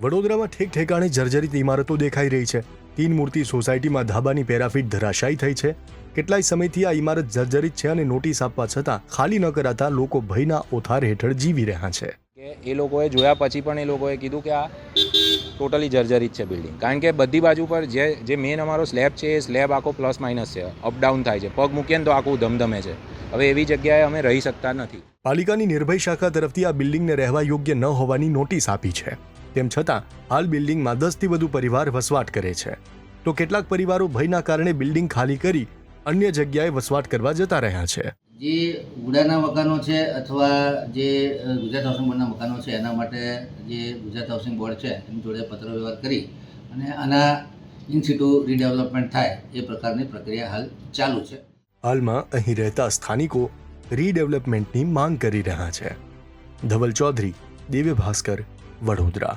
વડોદરામાં ઠેક ઠેકાણે જર્જરિત ઇમારતો દેખાઈ રહી છે. તીન મૂર્તિ સોસાયટીમાં ધાબાની પેરાફીટ ધરાશાયી થઈ છે. કેટલાય સમયથી આ ઇમારત જર્જરિત છે અને નોટિસ આપવા છતાં ખાલી ન કરાતા લોકો ભયના ઓથાર હેઠળ જીવી રહ્યા છે. કે એ લોકોએ જોયા પછી પણ એ લોકોએ કીધું કે આ ટોટલી જર્જરિત છે બિલ્ડિંગ. કારણ કે બધી બાજુ પર જે જે મેન અમારો સ્લેબ છે એ સ્લેબ આખો પ્લસ માઇનસ છે. અપડાઉન થાય છે. પગ મૂકીએ ને તો આખું ધમધમે છે. હવે એવી જગ્યાએ અમે રહી શકતા નથી. પાલિકાની નિર્ભય શાખા તરફથી આ બિલ્ડિંગને રહેવા યોગ્ય ન હોવાની નોટિસ આપી છે. તેમ છતાં હાલ બિલ્ડિંગમાં દસથી વધુ પરિવાર વસવાટ કરે છે. તો કેટલાક પરિવારો ભયના કારણે બિલ્ડિંગ ખાલી કરી અન્ય જગ્યાએ વસવાટ કરવા જતા રહ્યા છે. જે ઉડાના મકાનો છે અથવા જે ગુજરાત હાઉસિંગ બોર્ડના મકાનો છે એના માટે જે ગુજરાત હાઉસિંગ બોર્ડ છે એની જોડે પત્ર વ્યવહાર કરી અને આના ઇન સિટુ રીડેવલપમેન્ટ થાય એ પ્રકારની પ્રક્રિયા હાલ ચાલુ છે. હાલમાં અહીં રહેતા સ્થાનિકો રીડેવલપમેન્ટની માંગ કરી રહ્યા છે. Dhaval Chaudhari Divya Bhaskar Vadodara.